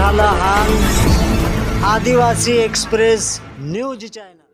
झाला आदिवासी express news channel.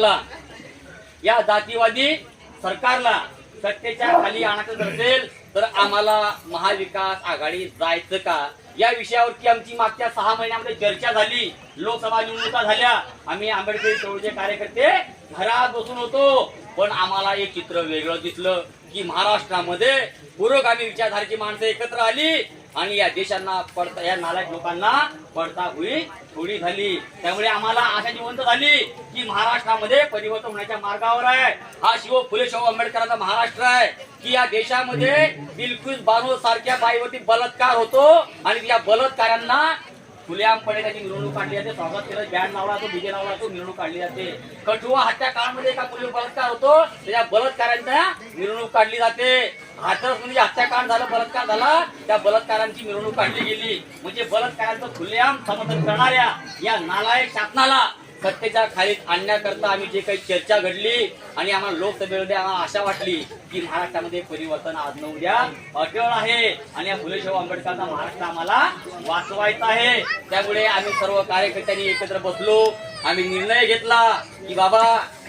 जातीवादी या जातीवादी सरकारला सत्तेच्या खाली आणायचं असेल तर आम्हाला महाविकास आघाडी जायचं का? या विषयावरती आमची मागच्या सहा महिन्यामध्ये चर्चा झाली. लोकसभा निवडणुका झाल्या. आम्ही आंबेडकरी चळवळीचे कार्यकर्ते घरात बसून होतो. पण आम्हाला एक चित्र वेगळं दिसलं की महाराष्ट्रामध्ये पुरोगामी विचारधारेची माणसं एकत्र आली. आणि या देशांना पडता या नालायक लोकांना पडता हुई थोडी झाली. त्यामुळे आम्हाला आशा जिवंत झाली की महाराष्ट्रामध्ये परिवर्तन होण्याच्या मार्गावर आहे. हा शिव फुले शाहू आंबेडकरांचा महाराष्ट्र आहे. की या देशामध्ये बिलकुल बानो सारख्या बाईवरती बलात्कार होतो आणि या बलात्कारांना खुलेआमपणे त्याची मिरवणूक काढली जाते. स्वागत केलं बँड लावला तो डीजे लावला तो मिरवणूक काढली जाते. कठुआ हत्या काळामध्ये एका मुली बलात्कार होतो. त्याच्या बलात्कारांच्या मिरवणूक काढली जाते. हातरस म्हणजे हत्याकांड झालं बलात्कार झाला. त्या बलात्कारांची मिरवणूक काढली गेली. म्हणजे बलात्कारांचं खुलेआम समर्थन करणाऱ्या या नालायक शासनाला सत्तेच्या खालीत आणण्याकरता आम्ही जे काही चर्चा घडली आणि आम्हाला लोकसभेमध्ये आम्हाला आशा वाटली की महाराष्ट्रामध्ये परिवर्तन आज न उद्या अटळ आहे. आणि या फुले आंबेडकरचा महाराष्ट्र आम्हाला वाचवायचा आहे. त्यामुळे आम्ही सर्व कार्यकर्त्यांनी एकत्र बसलो. आम्ही निर्णय घेतला की बाबा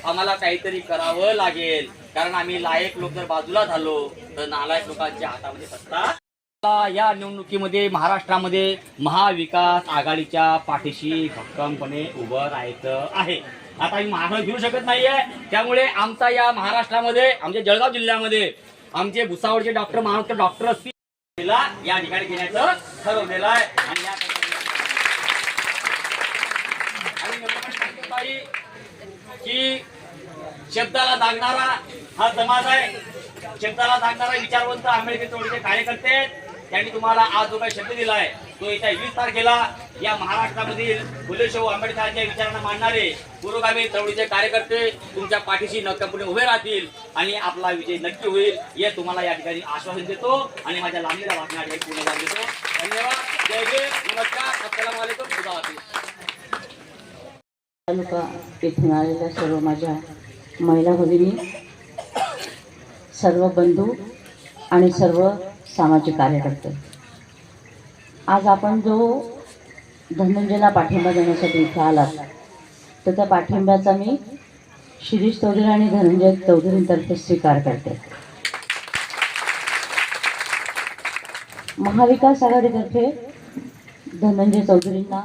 आम्हाला काहीतरी करावं लागेल. कारण आम्ही लायक लोक जर बाजूला झालो तर नालायक लोकांच्या हातामध्ये सत्ता या निवडणुकीमध्ये महाराष्ट्रामध्ये महाविकास आघाडीच्या पाठीशी भक्कमपणे उभं राहायचं आहे. आता आम्ही मागं घेऊ शकत नाहीये. त्यामुळे आमचा या महाराष्ट्रामध्ये आमच्या जळगाव जिल्ह्यामध्ये आमचे भुसावळचे डॉक्टर महाराष्ट्र डॉक्टर असतील या ठिकाणी घेण्याचं ठरवलेलं आहे. आणि या की शब्दाला दागणारा हा समाज आहे. शब्दाला सांगणारा विचारवंत आंबेडकर चळवळीचे कार्यकर्ते त्यांनी तुम्हाला आज जो काही शब्द दिलाय तो येत्या वीस तारखेला या महाराष्ट्रामधील फुलेशाहू आंबेडकरांच्या विचारांना मांडणारे पुरोगामी चळवळीचे कार्यकर्ते तुमच्या पाठीशी नक्कीपणे उभे राहतील आणि आपला विजय नक्की होईल हे तुम्हाला या ठिकाणी आश्वासन देतो आणि माझ्या लांबीला वाचणार हे पूर्ण जाऊन देतो. धन्यवाद. जय जय नमस्कार. अस्सलाम वालेकुम. खुदा तालुका येथून आलेल्या सर्व माझ्या महिला भगिनी सर्व बंधू आणि सर्व सामाजिक कार्यकर्ते. आज आपण जो धनंजयला पाठिंबा देण्यासाठी इथे आलात तर त्या पाठिंब्याचा मी शिरीष चौधरी आणि धनंजय चौधरींतर्फे स्वीकार करते. महाविकास आघाडीतर्फे धनंजय चौधरींना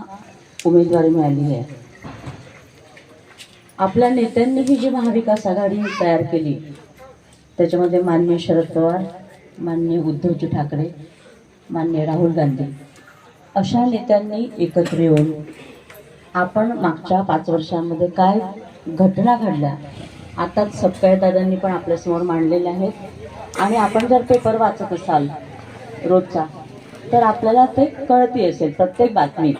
उमेदवारी मिळाली आहे. आपल्या नेत्यांनी ही जी महाविकास आघाडी तयार केली त्याच्यामध्ये मान्य शरद पवार माननीय उद्धवजी ठाकरे माननीय राहुल गांधी. अशा नेत्यांनी एकत्र येऊन आपण मागच्या पाच वर्षांमध्ये काय घटना घडल्या आताच सपकाळ दादांनी पण आपल्यासमोर मांडलेल्या आहेत. आणि आपण जर पेपर वाचत असाल रोजचा तर आपल्याला ते कळती असेल प्रत्येक बातमी.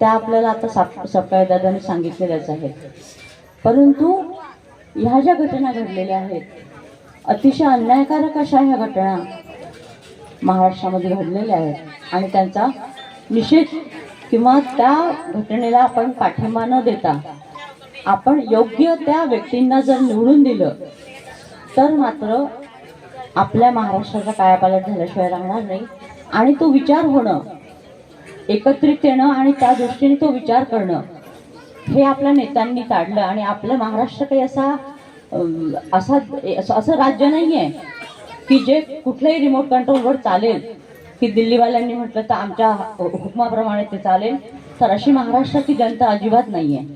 त्या आपल्याला आता साप सकाळी दादांनी सांगितलेल्याच आहेत. परंतु ह्या ज्या घटना घडलेल्या आहेत अतिशय अन्यायकारक अशा ह्या घटना महाराष्ट्रामध्ये घडलेल्या आहेत. आणि त्यांचा निषेध किंवा त्या घटनेला आपण पाठिंबा न देता आपण योग्य त्या व्यक्तींना जर निवडून दिलं तर मात्र आपल्या महाराष्ट्राचा कायापालट झाल्याशिवाय राहणार नाही. आणि तो विचार होणं एकत्रित येणं आणि त्या दृष्टीने तो विचार करणं हे आपल्या नेत्यांनी काढलं आणि आपलं महाराष्ट्र काही असा असा असं- असं राज्य नाही आहे की जे कुठल्याही रिमोट कंट्रोलवर चालेल. की दिल्लीवाल्यांनी म्हटलं तर आमच्या हुकमाप्रमाणे ते चालेल. तर अशी महाराष्ट्राची जनता अजिबात नाही आहे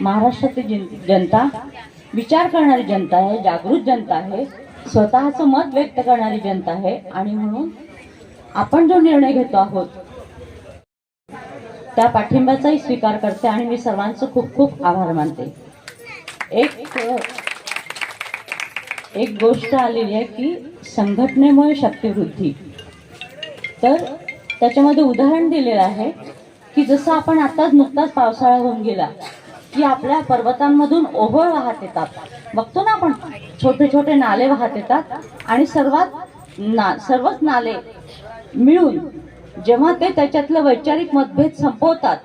महाराष्ट्राची जन- जनता विचार करणारी जनता आहे जागृत जनता आहे स्वतःचं मत व्यक्त करणारी जनता आहे. आणि म्हणून आपण जो निर्णय घेतो आहोत त्या पाठिंब्याचाही स्वीकार करते आणि मी सर्वांचं खूप खूप आभार मानते. एक एक गोष्ट आलेली आहे की संघटनेमुळे शक्तिवृद्धी. तर त्याच्यामध्ये उदाहरण दिलेलं आहे की जसं आपण आताच नुकताच पावसाळा होऊन गेला की आपल्या पर्वतांमधून ओहळ वाहत येतात. बघतो ना आपण छोटे छोटे नाले वाहत येतात आणि सर्वात ना सर्वच नाले मिळून जेव्हा ते त्याच्यातलं वैचारिक मतभेद संपवतात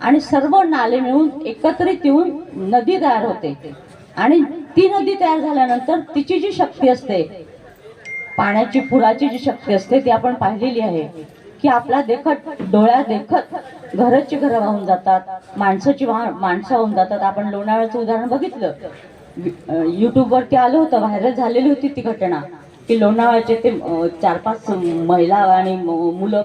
आणि सर्व नाले मिळून एकत्रित येऊन नदी तयार होते. आणि ती नदी तयार झाल्यानंतर तिची जी शक्ती असते पाण्याची पुराची जी शक्ती असते ती आपण पाहिलेली आहे की आपला देखत डोळ्या देखत घराची घरं वाहून जातात माणसाची वाह माणसं वाहून जातात. आपण लोणावळ्याचं उदाहरण बघितलं. युट्यूबवरती आलं होतं व्हायरल झालेली होती ती घटना की लोणावळ्याचे ते चार पाच महिला आणि मुलं